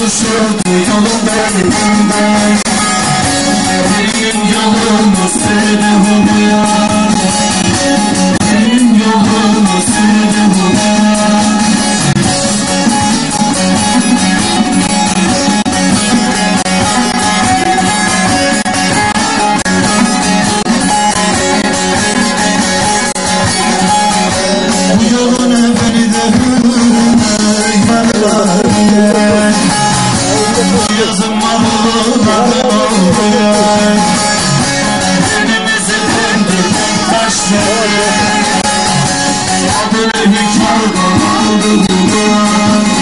tutuşurdu yolun benimden Benim yolum seni I believe in travel around the world.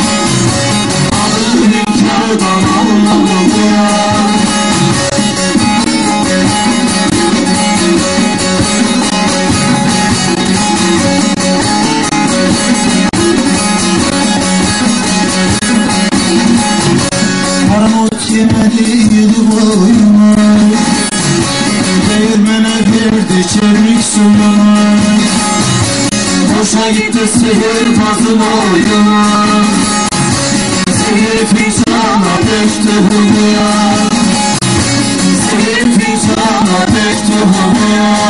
Gitti sihirbazın oyuna Sihir fincana döktü humuya Sihir fincana döktü humuya Deryayı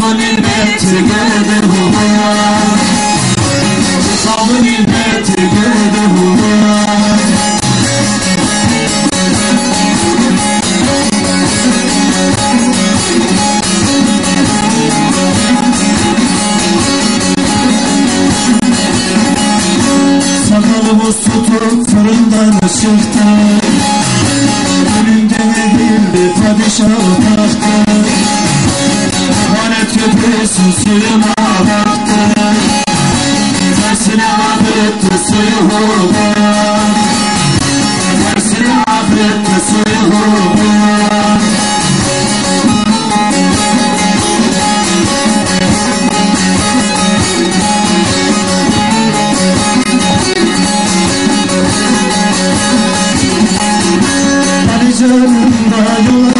Kitabın ilmeti geldi humuya Kitabın ilmeti geldi humuya Sakalımız tutup fırından çıktı Önünde eğildi padişah tahtı Lanet suyuna baktı Tersine akıttı suyu hurmaya Tersine akıttı suyu Ali canımda yola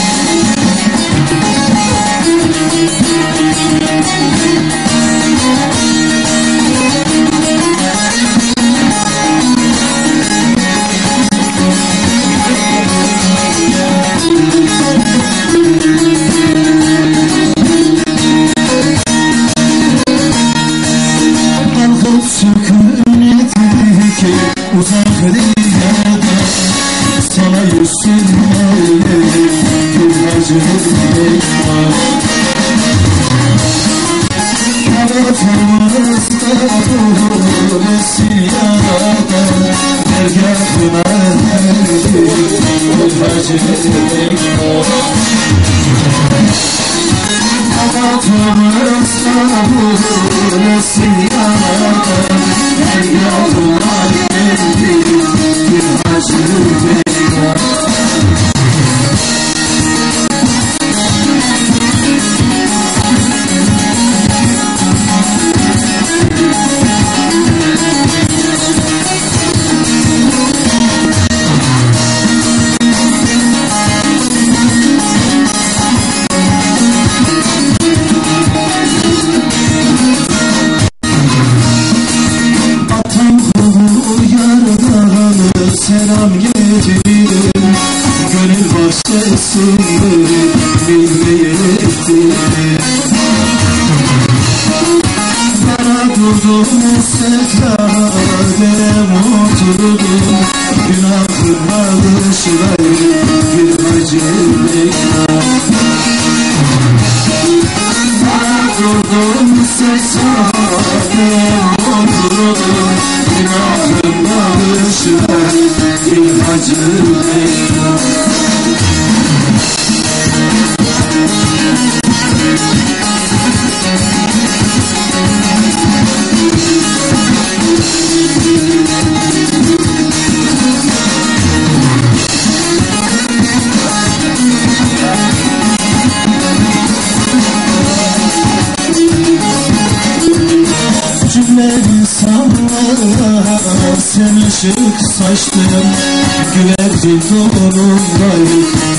Sürmeye bir hacı var Kanatımızda bu isyanada Dergahına erdi bir var bahçesini bilmeye ettin Bana durdum secdede oturdum Günahıma dışlayım bir bekler Bana durdum secdede oturdum oturdum sen ışık saçtın Güvercin donunda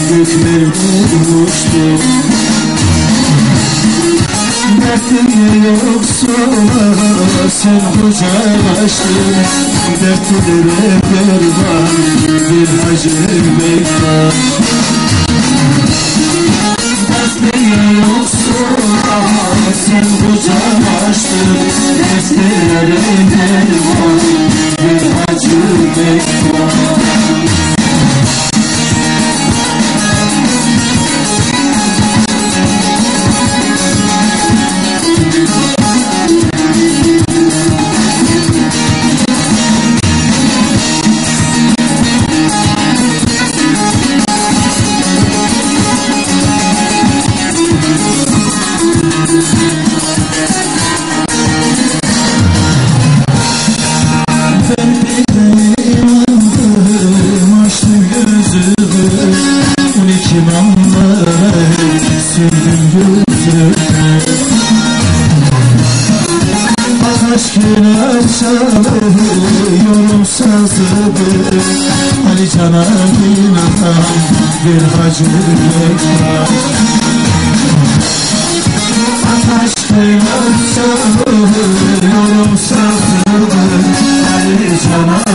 gökler vurmuştu. Dertli yoksula sen kucaklaştın Dertlilere derman bir hacı mektup çalıyorum sazımı Ali Can'a günah Bir hacı reklam Ateş günah çalıyorum sazımı Ali Can'a